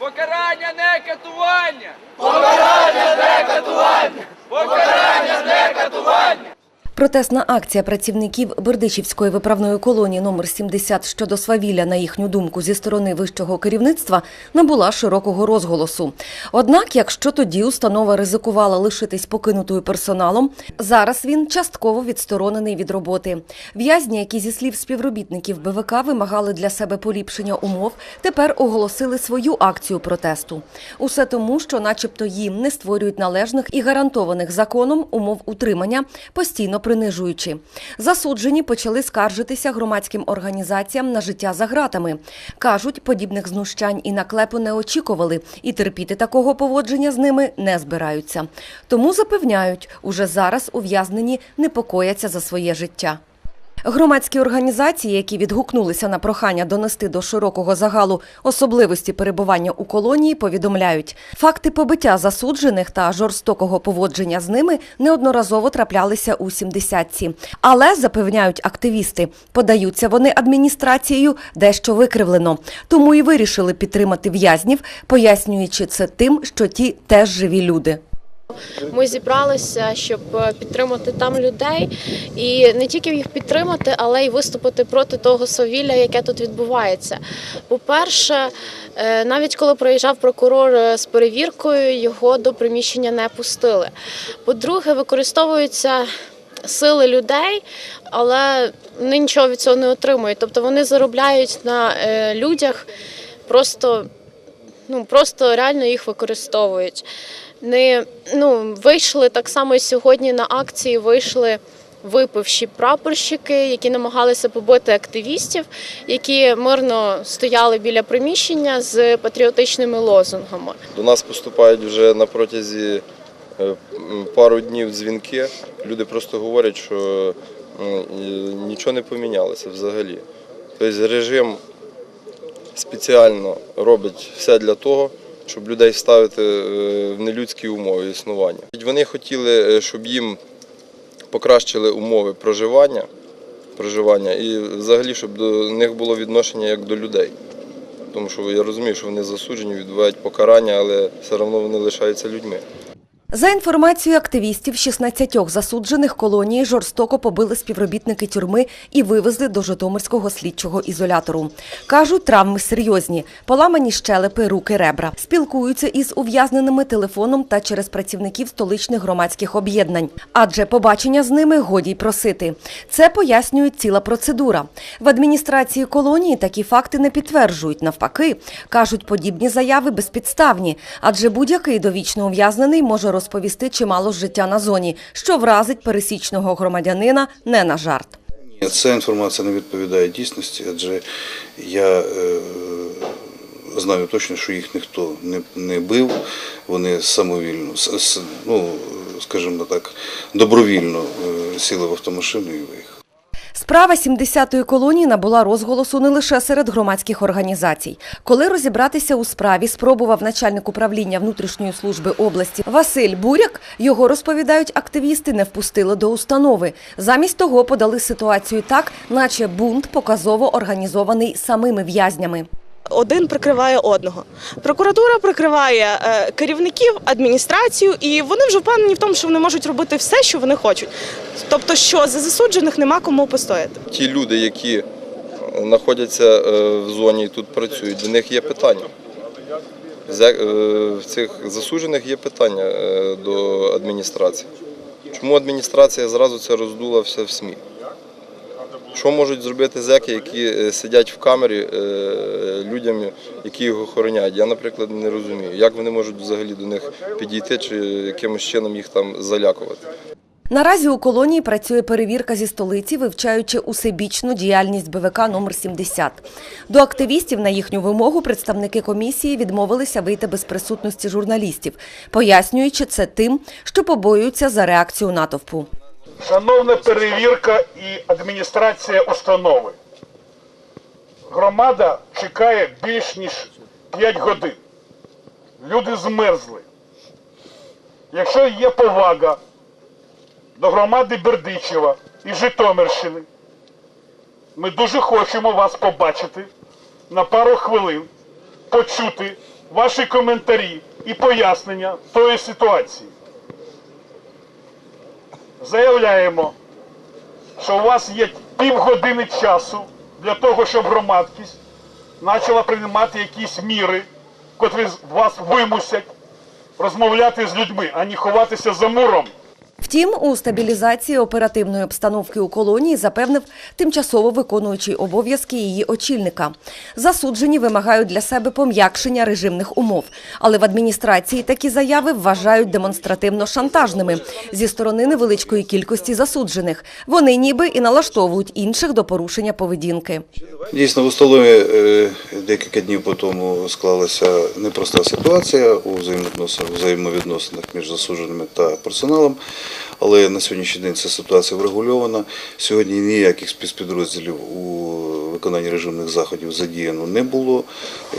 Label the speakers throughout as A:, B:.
A: Покарання не катування! Покарання не катування! Покарання не катування!
B: Протестна акція працівників Бердичівської виправної колонії номер 70 щодо свавілля, на їхню думку, зі сторони вищого керівництва набула широкого розголосу. Однак, якщо тоді установа ризикувала лишитись покинутою персоналом, зараз він частково відсторонений від роботи. В'язні, які зі слів співробітників БВК вимагали для себе поліпшення умов, тепер оголосили свою акцію протесту. Усе тому, що, начебто, їм не створюють належних і гарантованих законом умов утримання, постійно принижуючи. Засуджені почали скаржитися громадським організаціям на життя за ґратами. Кажуть, подібних знущань і наклепу не очікували, і терпіти такого поводження з ними не збираються. Тому запевняють, уже зараз ув'язнені непокояться за своє життя. Громадські організації, які відгукнулися на прохання донести до широкого загалу особливості перебування у колонії, повідомляють, факти побиття засуджених та жорстокого поводження з ними неодноразово траплялися у 70-ці. Але запевняють активісти, подаються вони адміністрацією дещо викривлено. Тому і вирішили підтримати в'язнів, пояснюючи це тим, що ті теж живі люди.
C: Ми зібралися, щоб е, підтримати там людей, і не тільки їх підтримати, але й виступити проти того свавілля, яке тут відбувається. По-перше, е, навіть коли приїжджав прокурор е, з перевіркою, його до приміщення не пустили. По-друге, використовуються сили людей, але вони нічого від цього не отримують. Тобто вони заробляють на людях просто ну просто реально їх використовують. Не ну вийшли так само сьогодні на акції. Вийшли випивші прапорщики, які намагалися побити активістів, які мирно стояли біля приміщення з патріотичними лозунгами.
D: До нас поступають вже на протязі е, пару днів дзвінки. Люди просто говорять, що нічого не помінялося взагалі. Тобто режим спеціально робить все для того, щоб людей ставити е, в нелюдські умови існування. Вони хотіли, е, щоб їм покращили умови проживання, проживання і взагалі, щоб до них було відношення як до людей. Тому що я розумію, що вони засуджені, відбувають покарання, але все одно вони лишаються людьми.
B: За інформацією активістів, 16 засуджених колонії жорстоко побили співробітники тюрми і вивезли до Житомирського слідчого ізолятору. Кажуть, травми серйозні, поламані щелепи, руки, ребра. Спілкуються із ув'язненими телефоном та через працівників столичних громадських об'єднань. Адже побачення з ними годі й просити. Це пояснює ціла процедура. В адміністрації колонії такі факти не підтверджують. Навпаки, кажуть, подібні заяви безпідставні, адже будь-який довічно ув'язнений може розповісти чимало життя на зоні, що вразить пересічного громадянина не на жарт.
E: Ця інформація не відповідає дійсності, адже я е, знаю точно, що їх ніхто не, не бив, вони самовільно, ну, скажімо так, добровільно е, сіли в автомашину і виїхали.
B: Справа 70-ї колонії набула розголосу не лише серед громадських організацій. Коли розібратися у справі спробував начальник управління внутрішньої служби області Василь Буряк, його розповідають активісти, не впустили до установи. Замість того подали ситуацію так, наче бунт показово організований самими в'язнями.
F: Один прикриває одного. Прокуратура прикриває е, керівників, адміністрацію, і вони вже впевнені в тому, що вони можуть робити все, що вони хочуть. Тобто, що за засуджених нема кому постояти.
D: Ті люди, які знаходяться е, в зоні і тут працюють, до них є питання. Е, В цих засуджених є питання до адміністрації. Чому адміністрація зразу це роздула все в СМІ? Що можуть зробити зеки, які е, сидять в камері е, людям, які їх охороняють? Я, наприклад, не розумію, як вони можуть взагалі до них підійти чи якимось чином їх там залякувати.
B: Наразі у колонії працює перевірка зі столиці, вивчаючи усебічну діяльність БВК номер 70. До активістів на їхню вимогу представники комісії відмовилися вийти без присутності журналістів, пояснюючи це тим, що побоюються за реакцію натовпу.
G: Шановна перевірка і адміністрація установи. Громада чекає більш ніж 5 годин. Люди змерзли. Якщо є повага до громади Бердичева і Житомирщини, ми дуже хочемо вас побачити на пару хвилин, почути ваші коментарі і пояснення тої ситуації. Заявляємо, що у вас є півгодини часу для того, щоб громадськість почала приймати якісь міри, котрі вас вимусять розмовляти з людьми, а не ховатися за муром.
B: Втім, у стабілізації оперативної обстановки у колонії запевнив тимчасово виконуючий обов'язки її очільника. Засуджені вимагають для себе пом'якшення режимних умов, але в адміністрації такі заяви вважають демонстративно шантажними зі сторони невеличкої кількості засуджених. Вони ніби і налаштовують інших до порушення поведінки.
E: Дійсно, в установі е, декілька днів по тому склалася непроста ситуація у взаємовідносинах між засудженими та персоналом. Але на сьогоднішній день ця ситуація врегульована. Сьогодні ніяких спецпідрозділів у виконанні режимних заходів задіяно не було.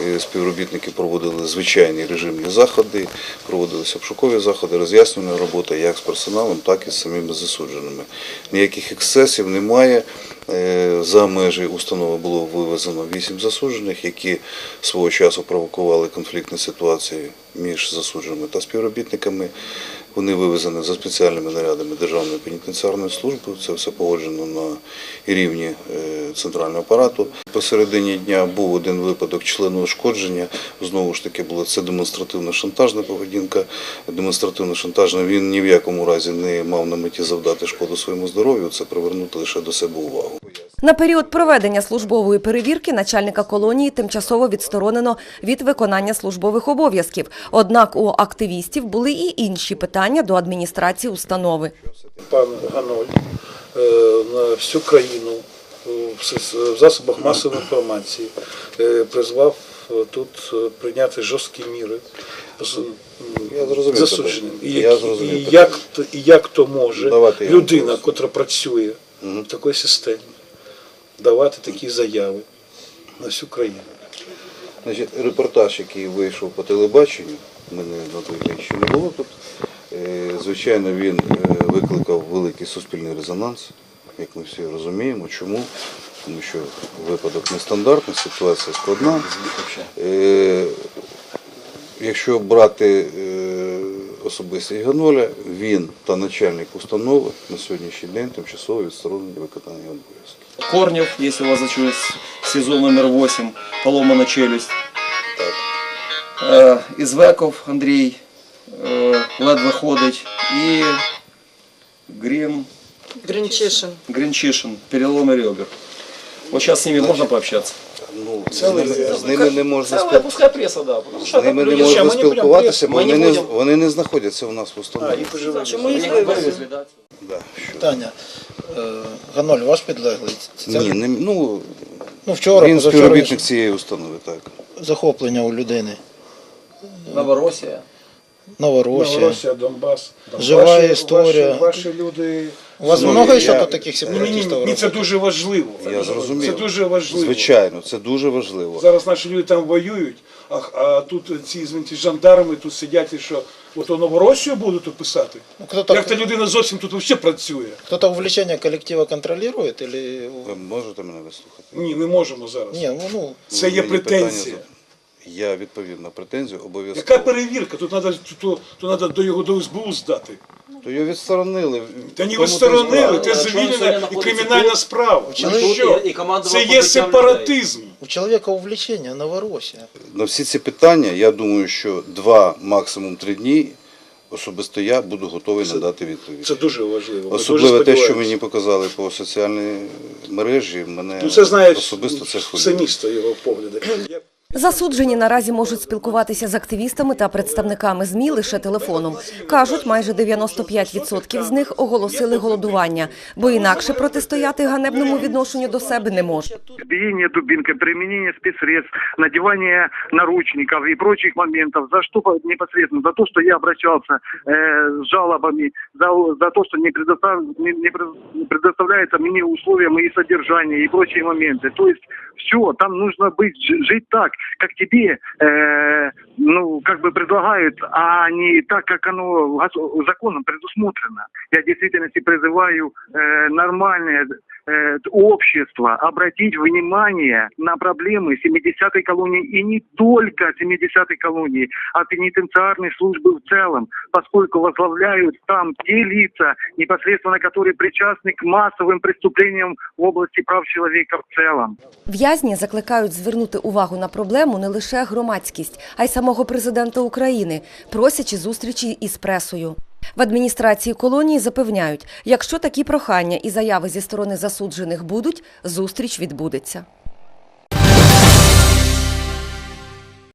E: Е, Співробітники проводили звичайні режимні заходи, проводилися обшукові заходи, роз'яснювальна робота як з персоналом, так і з самими засудженими. Ніяких ексцесів немає. Е, За межі установи було вивезено вісім засуджених, які свого часу провокували конфліктні ситуації між засудженими та співробітниками. Вони вивезені за спеціальними нарядами Державної пенітенціарної служби. Це все погоджено на рівні е, центрального апарату. Посередині дня був один випадок члену ушкодження. Знову ж таки, було це демонстративно шантажна поведінка. Демонстративно шантажна він ні в якому разі не мав на меті завдати шкоду своєму здоров'ю. Це привернути лише до себе увагу.
B: На період проведення службової перевірки начальника колонії тимчасово відсторонено від виконання службових обов'язків. Однак у активістів були і інші питання до адміністрації установи.
H: пан Ганоль е, на всю країну в засобах масової інформації е, призвав е, тут прийняти жорсткі міри з
E: Я зрозумів
H: засудженим. І,
E: Я зрозумів
H: і, як, то- і як то може
E: Давати
H: людина,
E: голос.
H: котра працює в такій системі, давати такі заяви на всю країну.
E: Значить, репортаж, який вийшов по телебаченню, мене на той день ще не було тут. е, Звичайно, він е, викликав великий суспільний резонанс, як ми всі розуміємо. Чому? Тому що випадок нестандартний, ситуація складна. Е, Якщо брати особистість Ганоля, він та начальник установи на сьогоднішній день тимчасово відсторонені виконання обов'язків.
I: Корнев, если вас зачусь, СИЗО номер 8, поломана челюсть. Е, Ізвеков Андрій е, ледве ходить. І Грін,
F: Гринчишин.
I: Грінчишин, переломи ребер. Вот сейчас с ними можно пообщаться?
E: Ну, з ними, з ними не можна
I: Целая,
E: спілкуватися.
I: пускай пресса, да. Потому
E: З
I: что
E: ними не
I: люди-
E: можна
I: мы не будем
E: спілкуватися, бо
I: прессу, мы
E: вони
I: не
E: не,
I: будем...
E: вони не знаходяться у нас в
I: А,
E: установі.
I: их уже
F: Чому їх
I: Их
F: вивезли?
I: вывезли, да.
E: Да, що?
J: Питання. Е, Ганоль, ваш підлеглий. Це
E: Ні, не, ну,
J: ну, вчора,
E: він
J: позавчора
E: співробітник цієї установи, так.
J: захоплення у людини.
I: Новороссия.
J: Новоросія.
H: Новоросія, Донбас.
J: Жива
H: Ваші-
J: історія.
H: Ваші, ваші люди.
J: У вас
E: Ну,
J: много
E: я-
J: ще тут таких сепаратистів?
H: ні, ні, це дуже важливо.
E: Я зрозумів.
H: Це дуже важливо.
E: Звичайно, це дуже важливо.
H: Зараз наші люди там воюють, а, а тут ці звинті жандарми тут сидять і що, от у Новоросію будуть тут писати.
J: Ну, кто-то,
H: Як та людина зовсім тут взагалі працює?
J: кто-то увлечение коллектива контролирует или...
E: Ви можете мене вислухати?
H: Ні, не можемо зараз.
J: Ні, ну, ну,
H: Це є претензія.
E: Я відповів на претензію обов'язково.
H: Яка перевірка? Тут треба то, то надо до його до СБУ здати.
E: То його відсторонили.
H: Та не відсторонили, це звільнена і кримінальна справа. Ну
J: Чоловік-
H: що? Це є сепаратизм.
J: у человека увлечение Новоросія.
E: На всі ці питання, я думаю, що два, максимум три дні особисто я буду готовий надати відповідь.
H: Це дуже важливо.
E: Особливо
H: дуже
E: те, що мені показали по соціальній мережі, мене
H: Ну це знає
E: особисто це
H: все
E: хвилює.
H: місто його погляди. Я-
B: Засуджені наразі можуть спілкуватися з активістами та представниками ЗМІ лише телефоном. Кажуть, майже 95% з них оголосили голодування, бо інакше протистояти ганебному відношенню до себе не можуть.
K: избиение дубинкой, применение спецсредств, надевание наручников и прочих моментов. За что по- непосредственно? За то, что я обращался э, с жалобами, за, за то, что не, предостав, не, не пред- не предоставляется мне условия мои содержания и прочие моменты. То есть все, там нужно быть, ж- жить так, Как тебе, э, ну, как бы предлагают, а не так, как оно законом предусмотрено. Я в действительности призываю э, нормальное э, общества обратить внимание на проблемы 70-й колонии и не только 70-й колонии, а пенитенциарной службы в целом, поскольку возглавляют там те лица, непосредственно которые причастны к массовым преступлениям в области прав человека в целом.
B: В'язні закликають звернути увагу на проблему не лише громадськість, а й самого президента України, просячи зустрічі із пресою. В адміністрації колонії запевняють, якщо такі прохання і заяви зі сторони засуджених будуть, зустріч відбудеться.